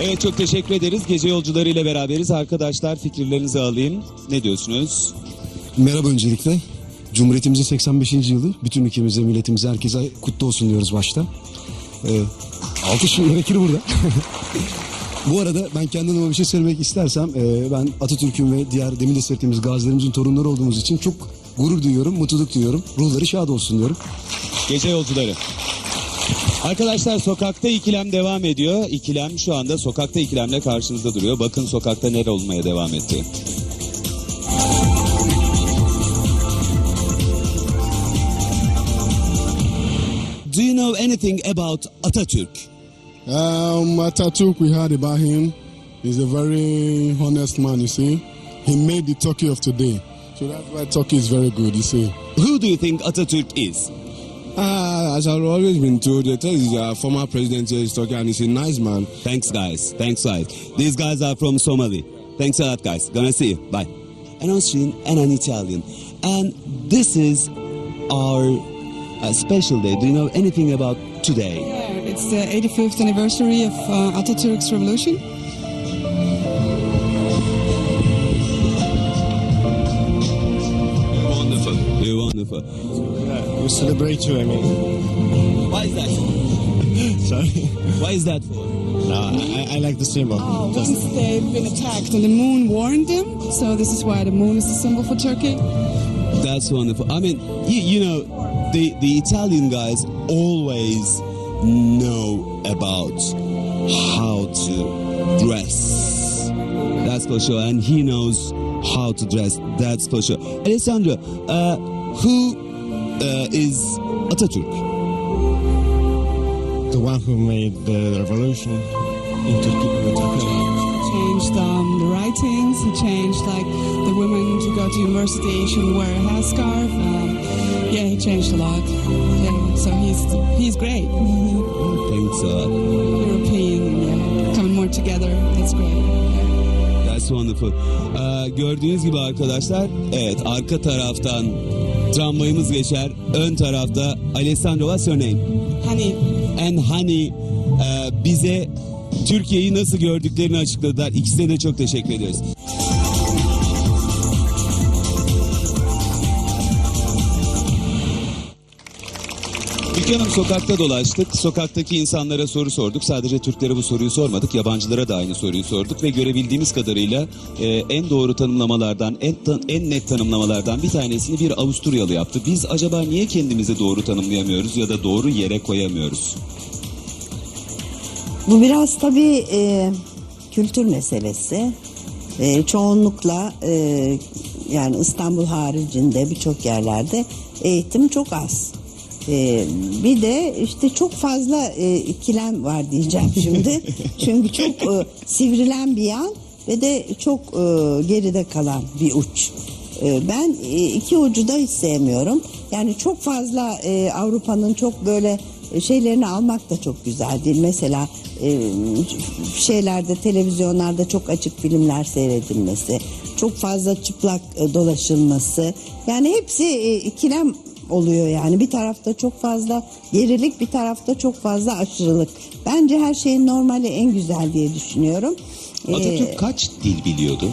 Evet çok teşekkür ederiz. Gece yolcuları ile beraberiz. Arkadaşlar fikirlerinizi alayım. Ne diyorsunuz? Merhaba öncelikle. Cumhuriyetimizin 85. yılı. Bütün ülkemize, milletimize, herkese kutlu olsun diyoruz başta. Ee, alkış gerekir burada. Bu arada ben kendi adıma bir şey söylemek istersem e, ben Atatürk'ün ve diğer demin de seyrettiğimiz gazilerimizin torunları olduğumuz için çok gurur duyuyorum, mutluluk duyuyorum. Ruhları şad olsun diyorum. Gece yolcuları. Arkadaşlar sokakta ikilem devam ediyor. İkilem şu anda sokakta ikilemle karşınızda duruyor. Bakın sokakta neler olmaya devam etti. Do you know anything about Atatürk? Um, Ataturk, we heard about him. He's a very honest man, you see. He made the Turkey of today. So that's why Turkey is very good, you see. Who do you think Atatürk is? Ah, as I've always been told, they tell he's a former president here in Turkey and he's a nice man. Thanks, guys. Thanks, guys. These guys are from Somali. Thanks a lot, guys. Gonna see you. Bye. An Austrian and an Italian. And this is our uh, special day. Do you know anything about today? Yeah, it's the 85th anniversary of uh, Atatürk's revolution. Wonderful. You're wonderful. We celebrate you, I mean. Why is that for? Sorry. Why is that for? No, I, I like the symbol. Oh, Just- once they've been attacked and the moon warned them, so this is why the moon is the symbol for Turkey. That's wonderful. I mean, you, you know, the, the Italian guys always know about how to dress. That's for sure. And he knows how to dress. That's for sure. Alessandro, uh, who uh, is Atatürk? the one who made the revolution in Turkey. Changed um, the writings, he changed like the women to go to university should wear a headscarf. Um, yeah, he changed a lot. Yeah, so he's he's great. Thanks a lot. European, yeah, coming more together. That's great. That's wonderful. Ee, gördüğünüz gibi arkadaşlar, evet arka taraftan tramvayımız geçer. Ön tarafta Alessandro, what's your name? Honey, And Hani e, bize Türkiye'yi nasıl gördüklerini açıkladılar. İkisine de çok teşekkür ediyoruz. Hanım sokakta dolaştık. Sokaktaki insanlara soru sorduk. Sadece Türklere bu soruyu sormadık. Yabancılara da aynı soruyu sorduk. Ve görebildiğimiz kadarıyla e, en doğru tanımlamalardan, en, ta- en net tanımlamalardan bir tanesini bir Avusturyalı yaptı. Biz acaba niye kendimizi doğru tanımlayamıyoruz ya da doğru yere koyamıyoruz? Bu biraz tabii e, kültür meselesi. E, çoğunlukla e, yani İstanbul haricinde birçok yerlerde eğitim çok az. E, bir de işte çok fazla e, ikilem var diyeceğim şimdi. Çünkü çok e, sivrilen bir yan ve de çok e, geride kalan bir uç. E, Ben e, iki ucu da hiç sevmiyorum. Yani çok fazla e, Avrupa'nın çok böyle şeylerini almak da çok güzel değil. Mesela e, şeylerde televizyonlarda çok açık filmler seyredilmesi, çok fazla çıplak e, dolaşılması. Yani hepsi e, ikilem oluyor yani. Bir tarafta çok fazla gerilik, bir tarafta çok fazla aşırılık. Bence her şeyin normali en güzel diye düşünüyorum. E, Atatürk kaç dil biliyordu?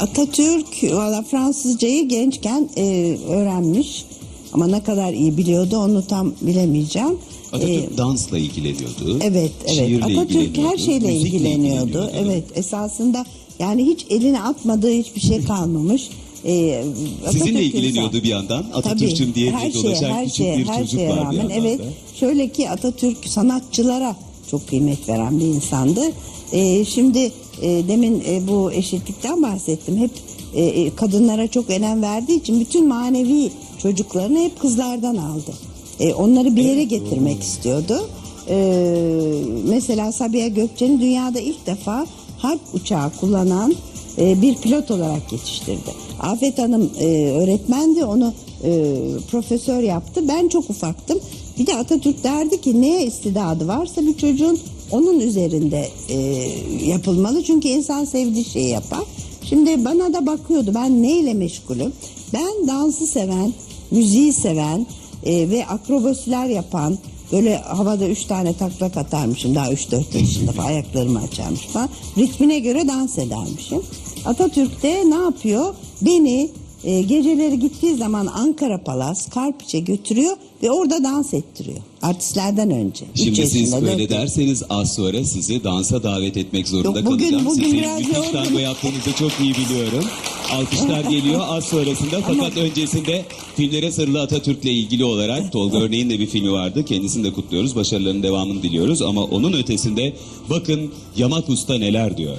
Atatürk valla Fransızcayı gençken e, öğrenmiş ama ne kadar iyi biliyordu onu tam bilemeyeceğim. Atatürk E, dansla ilgileniyordu. evet evet şiirle Atatürk ilgileniyordu, her şeyle müzikle ilgileniyordu. Evet esasında yani hiç eline atmadığı hiçbir şey kalmamış. E, Sizinle ilgileniyordu insan- bir yandan. Atatürk'üm diye her şeye, dolaşan her küçük şeye, bir her çocuk şeye var rağmen, Evet. da. Şöyle ki Atatürk sanatçılara çok kıymet veren bir insandı. Ee, şimdi e, demin e, bu eşitlikten bahsettim. Hep e, e, kadınlara çok önem verdiği için bütün manevi çocuklarını hep kızlardan aldı. E, onları bir yere getirmek istiyordu. Ee, mesela Sabiha Gökçen'i dünyada ilk defa harp uçağı kullanan e, bir pilot olarak yetiştirdi. Afet Hanım e, öğretmendi, onu e, profesör yaptı. Ben çok ufaktım. Bir de Atatürk derdi ki neye istidadı varsa bir çocuğun onun üzerinde yapılmalı. Çünkü insan sevdiği şeyi yapar. Şimdi bana da bakıyordu ben neyle meşgulüm? Ben dansı seven, müziği seven ve akrobasiler yapan, Böyle havada üç tane taklak atarmışım daha üç dört yaşında ayaklarımı açarmış falan. Ritmine göre dans edermişim. Atatürk de ne yapıyor? Beni e, geceleri gittiği zaman Ankara Palas, Karpiç'e götürüyor ve orada dans ettiriyor. Artistlerden önce. Şimdi siz böyle dört derseniz az sonra sizi dansa davet etmek zorunda Yok, bugün- kalacağım. bugün Sizin biraz müthiş tango yaptığınızı çok iyi biliyorum. Alkışlar geliyor az sonrasında fakat öncesinde filmlere sarılı Atatürk'le ilgili olarak Tolga Örneğin de bir filmi vardı. Kendisini de kutluyoruz. Başarılarının devamını diliyoruz ama onun ötesinde bakın Yamak Usta neler diyor.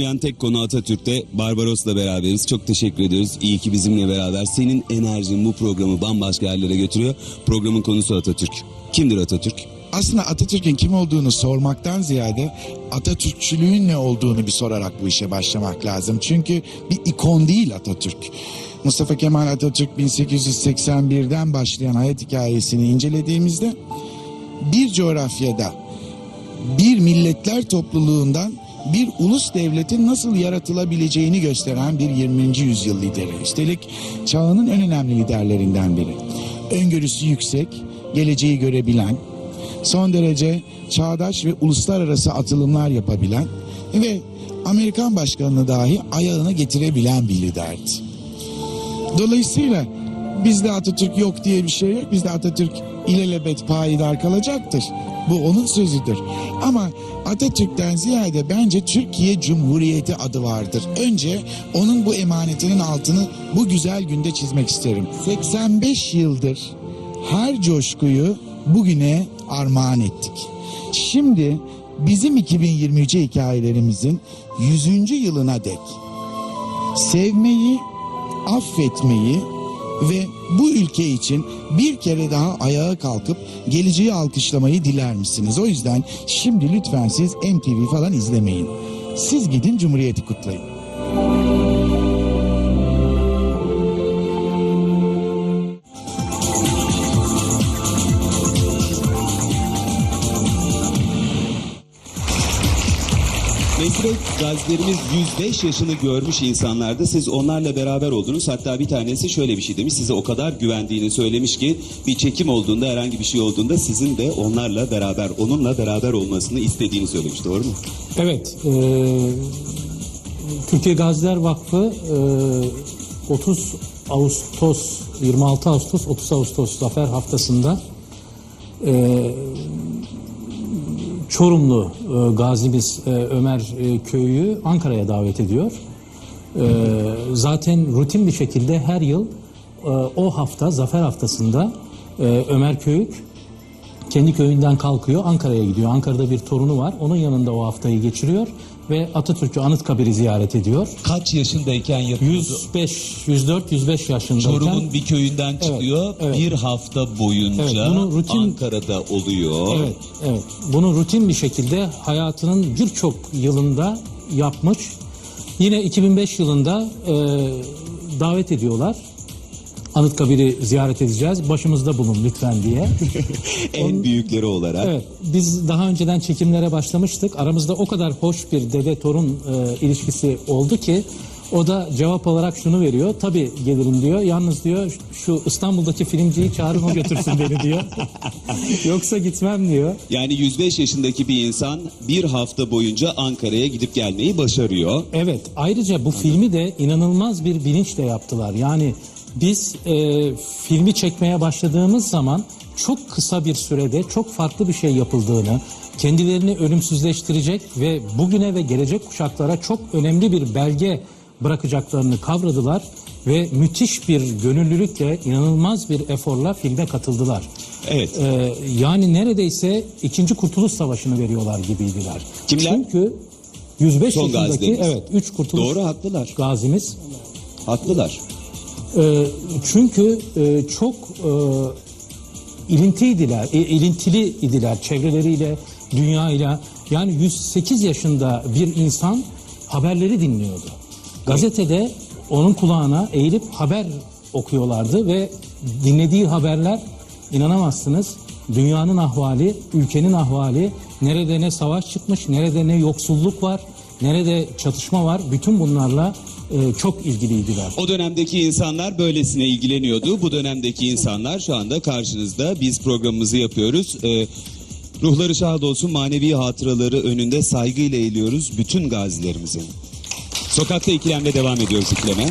Olmayan tek konu Atatürk'te Barbaros'la beraberiz. Çok teşekkür ediyoruz. İyi ki bizimle beraber. Senin enerjin bu programı bambaşka yerlere götürüyor. Programın konusu Atatürk. Kimdir Atatürk? aslında Atatürk'ün kim olduğunu sormaktan ziyade Atatürkçülüğün ne olduğunu bir sorarak bu işe başlamak lazım. Çünkü bir ikon değil Atatürk. Mustafa Kemal Atatürk 1881'den başlayan hayat hikayesini incelediğimizde bir coğrafyada bir milletler topluluğundan bir ulus devletin nasıl yaratılabileceğini gösteren bir 20. yüzyıl lideri. Üstelik çağının en önemli liderlerinden biri. Öngörüsü yüksek, geleceği görebilen, son derece çağdaş ve uluslararası atılımlar yapabilen ve Amerikan başkanını dahi ayağına getirebilen bir liderdi. Dolayısıyla bizde Atatürk yok diye bir şey yok. Bizde Atatürk ilelebet payidar kalacaktır. Bu onun sözüdür. Ama Atatürk'ten ziyade bence Türkiye Cumhuriyeti adı vardır. Önce onun bu emanetinin altını bu güzel günde çizmek isterim. 85 yıldır her coşkuyu bugüne armağan ettik. Şimdi bizim 2023'e hikayelerimizin 100. yılına dek sevmeyi, affetmeyi ve bu ülke için bir kere daha ayağa kalkıp geleceği alkışlamayı diler misiniz? O yüzden şimdi lütfen siz MTV falan izlemeyin. Siz gidin Cumhuriyeti kutlayın. Meslek gazilerimiz 105 yaşını görmüş insanlardı. Siz onlarla beraber oldunuz. Hatta bir tanesi şöyle bir şey demiş. Size o kadar güvendiğini söylemiş ki bir çekim olduğunda herhangi bir şey olduğunda sizin de onlarla beraber, onunla beraber olmasını istediğini söylemiş. Doğru mu? Evet, e, Türkiye Gaziler Vakfı e, 30 Ağustos, 26 Ağustos, 30 Ağustos Zafer Haftası'nda e, Çorumlu e, gazimiz e, Ömer e, Köy'ü Ankara'ya davet ediyor. E, zaten rutin bir şekilde her yıl e, o hafta, Zafer Haftası'nda e, Ömer Köyük kendi köyünden kalkıyor Ankara'ya gidiyor. Ankara'da bir torunu var. Onun yanında o haftayı geçiriyor ve Atatürk'ü Anıtkabir'i ziyaret ediyor. Kaç yaşındayken yapıyordu? 105, 104, 105 yaşındayken Çorum'un bir köyünden çıkıyor. evet. Bir hafta boyunca Evet, bunu rutin- Ankara'da oluyor. Evet, evet. Bunu rutin bir şekilde hayatının birçok yılında yapmış. Yine 2005 yılında e, davet ediyorlar. Anıtkabir'i ziyaret edeceğiz. Başımızda bulun lütfen diye. En büyükleri olarak. Evet, biz daha önceden çekimlere başlamıştık. Aramızda o kadar hoş bir dede torun e, ilişkisi oldu ki o da cevap olarak şunu veriyor. Tabii gelirim diyor. Yalnız diyor şu İstanbul'daki filmciyi çağırın o götürsün beni diyor. Yoksa gitmem diyor. Yani 105 yaşındaki bir insan bir hafta boyunca Ankara'ya gidip gelmeyi başarıyor. Evet, ayrıca bu filmi de inanılmaz bir bilinçle yaptılar. Yani biz e, filmi çekmeye başladığımız zaman çok kısa bir sürede çok farklı bir şey yapıldığını, kendilerini ölümsüzleştirecek ve bugüne ve gelecek kuşaklara çok önemli bir belge bırakacaklarını kavradılar ve müthiş bir gönüllülükle, inanılmaz bir eforla filme katıldılar. Evet. Ee, yani neredeyse ikinci Kurtuluş Savaşı'nı veriyorlar gibiydiler. Kimler? Çünkü 105 Son yaşındaki gazilerimiz. evet 3 Kurtuluş Doğru, haklılar. gazimiz. Haklılar. Ee, çünkü e, çok e, ilintiydiler, e, ilintili idiler çevreleriyle, dünyayla. Yani 108 yaşında bir insan haberleri dinliyordu. Gazetede onun kulağına eğilip haber okuyorlardı ve dinlediği haberler inanamazsınız dünyanın ahvali, ülkenin ahvali Nerede ne savaş çıkmış, nerede ne yoksulluk var, nerede çatışma var. Bütün bunlarla e, çok ilgiliydiler. O dönemdeki insanlar böylesine ilgileniyordu. Bu dönemdeki insanlar şu anda karşınızda. Biz programımızı yapıyoruz. Ee, ruhları şad olsun manevi hatıraları önünde saygıyla eğiliyoruz bütün gazilerimizin. Sokakta ikilemde devam ediyoruz ikileme.